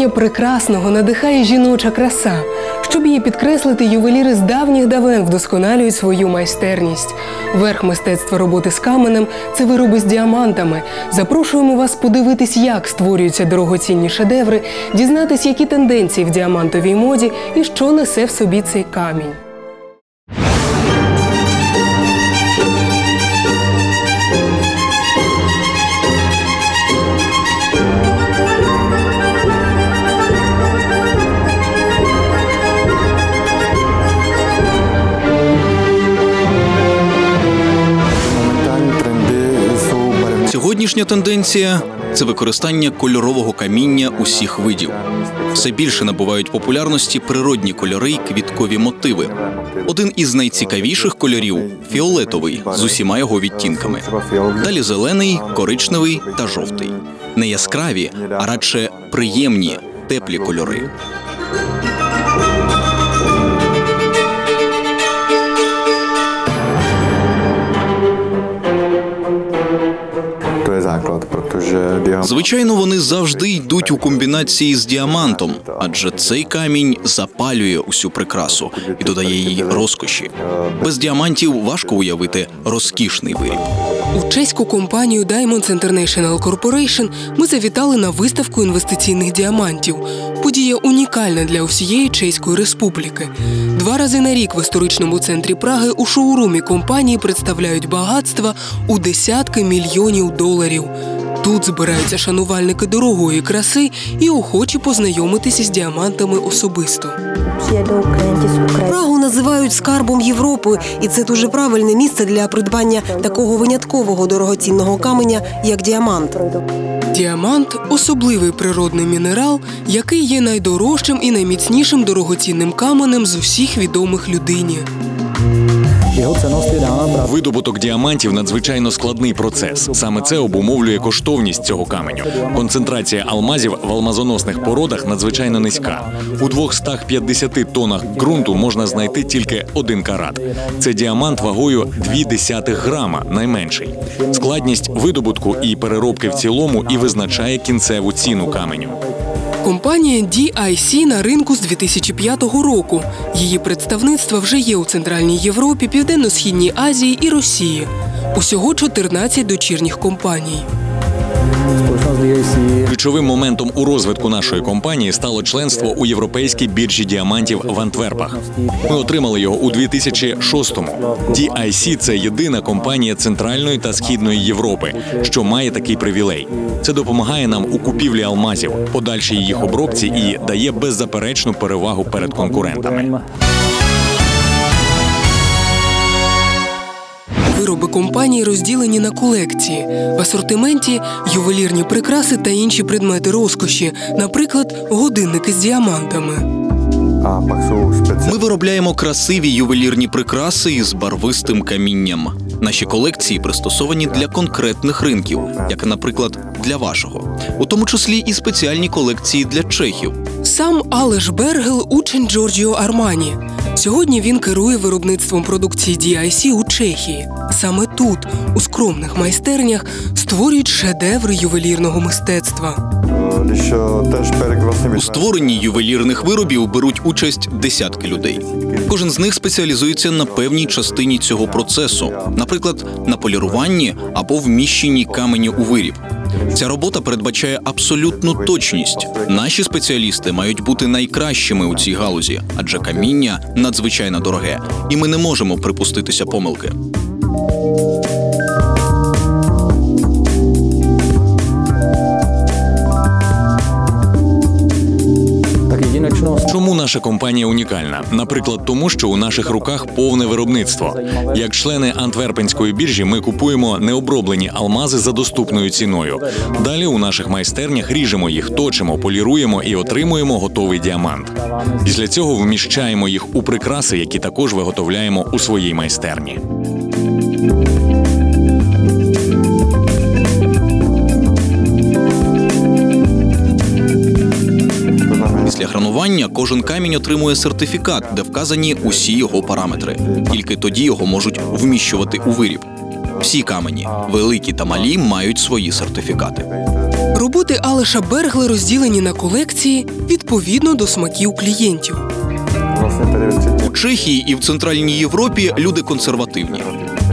Створення прекрасного надихає жіноча краса. Щоб її підкреслити, ювеліри з давніх давен вдосконалюють свою майстерність. Верх мистецтва роботи з каменем це вироби з діамантами. Запрошуємо вас подивитись, як створюються дорогоцінні шедеври, дізнатись, які тенденції в діамантовій моді і що несе в собі цей камінь. Сьогоднішня тенденція це використання кольорового каміння усіх видів. Все більше набувають популярності природні кольори й квіткові мотиви. Один із найцікавіших кольорів фіолетовий з усіма його відтінками. Далі зелений, коричневий та жовтий. Не яскраві, а радше приємні, теплі кольори. Je základ, protože diamant Звичайно, вони завжди йдуть у комбінації з діамантом, адже цей камінь запалює усю прикрасу і додає їй розкоші. Без діамантів важко уявити розкішний виріб. У чеську компанію Diamonds International Corporation ми завітали на виставку інвестиційних діамантів. Подія унікальна для усієї Чеської республіки. Два рази на рік в історичному центрі Праги у шоурумі компанії представляють багатства у десятки мільйонів доларів. Тут збираються шанувальники дорогої краси і охочі познайомитися з діамантами особисто. Přijedou klienti з України. Прагу називають скарбом Європи, і це дуже правильне місце для придбання такого виняткового дорогоцінного каменя, як діамант. Діамант особливий природний мінерал, який є найдорожчим і найміцнішим дорогоцінним каменем з усіх відомих людині. Je dána právě Видобуток діамантів надзвичайно складний процес. Саме це обумовлює коштовність цього каменю. Концентрація алмазів в алмазоносних породах надзвичайно низька. У 250 тонах ґрунту можна знайти тільки один карат. Це діамант вагою 0,2 грама, найменший. Складність видобутку і переробки в цілому і визначає кінцеву ціну каменю. Компанія DIC на ринку з 2005 року. Її представництва вже є у Центральній Європі, Південно-Східній Азії і Росії. Усього 14 дочірніх компаній. Ключовим моментом у розвитку нашої компанії стало членство у європейській біржі діамантів в Антверпах. Ми отримали його у 2006-му. DIC – це єдина компанія Центральної та Східної Європи, що має такий привілей. Це допомагає нам у купівлі алмазів, подальшій їх обробці і дає беззаперечну перевагу перед конкурентами. Вироби компанії розділені на колекції. В асортименті ювелірні прикраси та інші предмети розкоші, наприклад, годинники з діамантами. Ми виробляємо красиві ювелірні прикраси із барвистим камінням. Наші колекції пристосовані для конкретних ринків, як, наприклад, для вашого, у тому числі і спеціальні колекції для чехів. Сам Алеш Бергел учень Джорджіо Армані. Сьогодні він керує виробництвом продукції DIC у Чехії. Саме тут, у скромних майстернях, створюють шедеври ювелірного мистецтва. У створенні ювелірних виробів беруть участь десятки людей. Кожен з них спеціалізується на певній частині цього процесу, наприклад, на поліруванні або вміщенні каменю у виріб. Ця робота передбачає абсолютну точність. Наші спеціалісти мають бути найкращими у цій галузі, адже каміння надзвичайно дороге, і ми не можемо припуститися помилки. Наша компанія унікальна? Наприклад, тому що у наших руках повне виробництво. Як члени антверпенської біржі, ми купуємо необроблені алмази за доступною ціною. Далі у наших майстернях ріжемо їх, точимо, поліруємо і отримуємо готовий діамант. Після цього вміщаємо їх у прикраси, які також виготовляємо у своїй майстерні. Після гранування кожен камінь отримує сертифікат, де вказані усі його параметри. Тільки тоді його можуть вміщувати у виріб. Всі камені, великі та малі, мають свої сертифікати. Роботи Алеша Бергли розділені на колекції відповідно до смаків клієнтів. У Чехії і в Центральній Європі люди консервативні.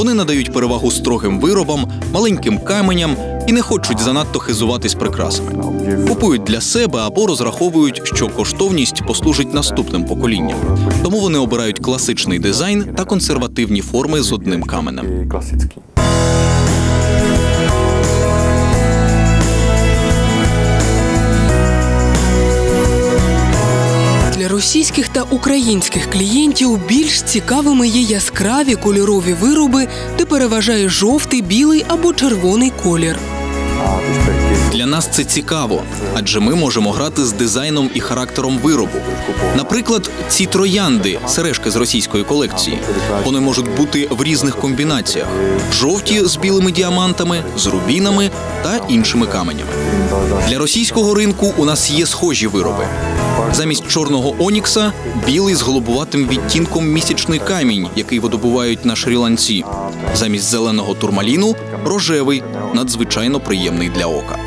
Вони надають перевагу строгим виробам, маленьким каменям і не хочуть занадто хизуватись прикрасами. Купують для себе або розраховують, що коштовність послужить наступним поколінням. Тому вони обирають класичний дизайн та консервативні форми з одним каменем. Російських та українських клієнтів більш цікавими є яскраві кольорові вироби, де переважає жовтий, білий або червоний колір. Для нас це цікаво, адже ми можемо грати з дизайном і характером виробу. Наприклад, ці троянди, сережки з російської колекції. Вони можуть бути в різних комбінаціях: жовті з білими діамантами, з рубінами та іншими каменями. Для російського ринку у нас є схожі вироби. Замість чорного онікса білий з голубуватим відтінком місячний камінь, який видобувають на Шрі-Ланці. Замість зеленого турмаліну рожевий, надзвичайно приємний для ока.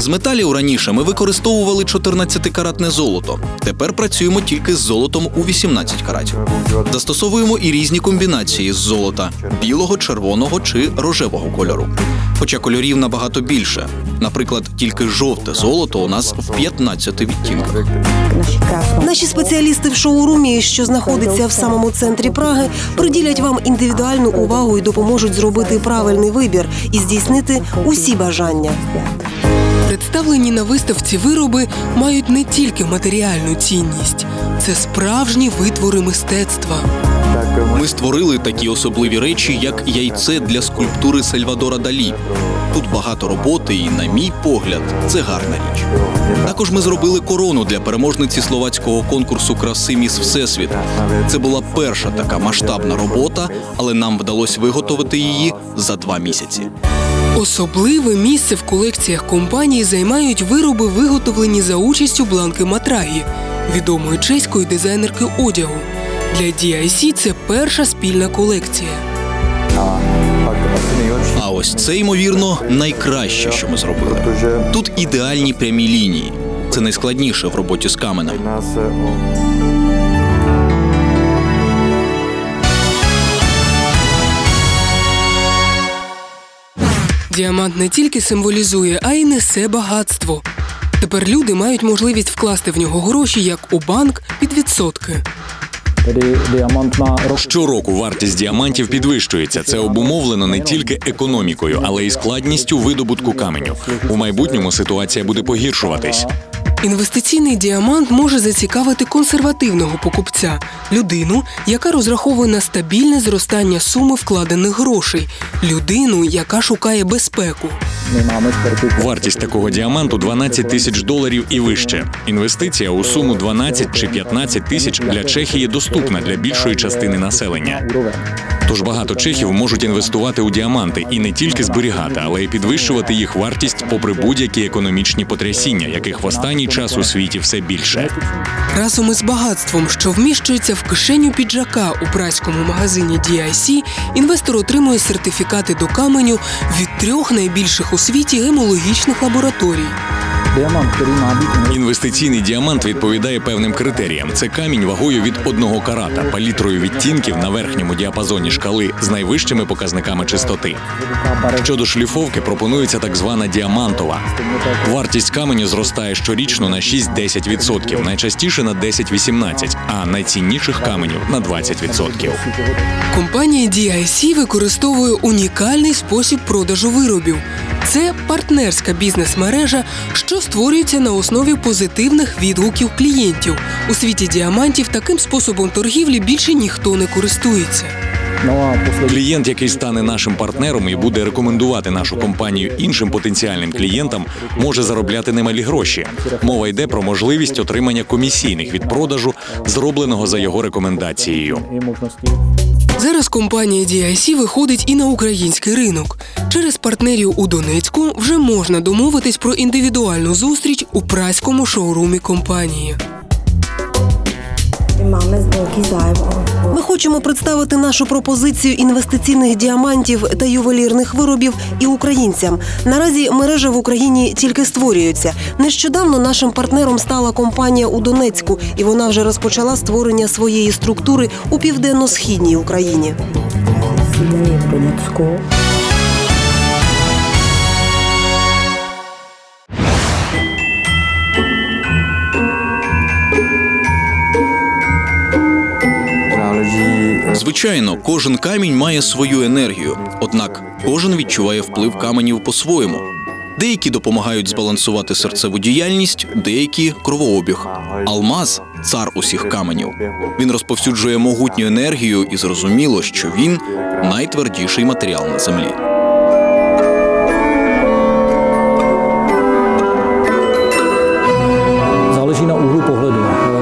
З металів раніше ми використовували 14-каратне золото. Тепер працюємо тільки з золотом у 18 каратів. Застосовуємо і різні комбінації з золота білого, червоного чи рожевого кольору. Хоча кольорів набагато більше. Наприклад, тільки жовте золото у нас в 15 відтінках. Наші спеціалісти в шоурумі, що знаходиться в самому центрі Праги, приділять вам індивідуальну увагу і допоможуть зробити правильний вибір і здійснити усі бажання. Представлені на виставці вироби мають не тільки матеріальну цінність, це справжні витвори мистецтва. Ми створили такі особливі речі, як яйце для скульптури Сальвадора Далі. Тут багато роботи, і, на мій погляд, це гарна річ. Також ми зробили корону для переможниці словацького конкурсу краси Міс Всесвіт. Це була перша така масштабна робота, але нам вдалося виготовити її за два місяці. Особливе місце в колекціях компанії займають вироби, виготовлені за участю Бланки Матрагі, відомої чеської дизайнерки одягу. Для DIC це перша спільна колекція. А ось це, ймовірно, найкраще, що ми зробили. Тут ідеальні прямі лінії. Це найскладніше в роботі з каменем. Діамант не тільки символізує, а й несе багатство. Тепер люди мають можливість вкласти в нього гроші як у банк під відсотки. Щороку вартість діамантів підвищується. Це обумовлено не тільки економікою, але й складністю видобутку каменю. У майбутньому ситуація буде погіршуватись. Інвестиційний діамант може зацікавити консервативного покупця, людину, яка розраховує на стабільне зростання суми вкладених грошей, людину, яка шукає безпеку. Вартість такого діаманту 12 тисяч доларів і вище. Інвестиція у суму 12 чи 15 тисяч для Чехії доступна для більшої частини населення. Тож багато чехів можуть інвестувати у діаманти і не тільки зберігати, але й підвищувати їх вартість попри будь-які економічні потрясіння, яких в останній час у світі все більше. Разом із багатством, що вміщується в кишеню піджака у праському магазині DIC, інвестор отримує сертифікати до каменю від трьох найбільших у світі гемологічних лабораторій. Інвестиційний діамант відповідає певним критеріям. Це камінь вагою від одного карата, палітрою відтінків на верхньому діапазоні шкали з найвищими показниками чистоти. Щодо шліфовки пропонується так звана діамантова. Вартість каменю зростає щорічно на 6-10%, найчастіше на 10-18%, а найцінніших каменів на 20%. Компанія DIC використовує унікальний спосіб продажу виробів. Це партнерська бізнес-мережа, що створюється на основі позитивних відгуків клієнтів. У світі діамантів таким способом торгівлі більше ніхто не користується. Poslední Клієнт, який стане нашим партнером і буде рекомендувати нашу компанію іншим потенціальним клієнтам, може заробляти немалі гроші. Мова йде про можливість отримання комісійних від продажу, зробленого за його рекомендацією. Зараз компанія DIC виходить і на український ринок. Через партнерів у Донецьку вже можна домовитись про індивідуальну зустріч у праському шоурумі компанії. Ми хочемо представити нашу пропозицію інвестиційних діамантів та ювелірних виробів і українцям. Наразі мережа в Україні тільки створюється. Нещодавно нашим партнером стала компанія у Донецьку, і вона вже розпочала створення своєї структури у південно-східній Україні. Звичайно, кожен камінь має свою енергію, однак кожен відчуває вплив каменів по-своєму. Деякі допомагають збалансувати серцеву діяльність, деякі кровообіг. Алмаз цар усіх каменів. Він розповсюджує могутню енергію, і зрозуміло, що він найтвердіший матеріал на землі.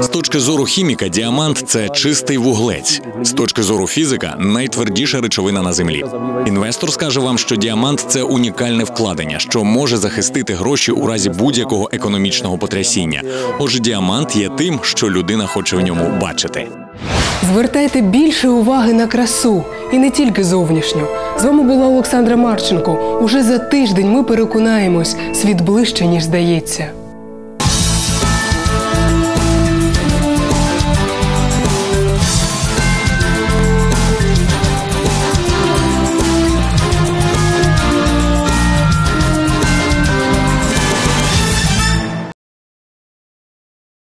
З точки зору хіміка, діамант це чистий вуглець. З точки зору фізика, найтвердіша речовина на землі. Інвестор скаже вам, що діамант це унікальне вкладення, що може захистити гроші у разі будь-якого економічного потрясіння. Отже, діамант є тим, що людина хоче в ньому бачити. Звертайте більше уваги на красу і не тільки зовнішню. З вами була Олександра Марченко. Уже за тиждень ми переконаємось, світ ближче ніж здається.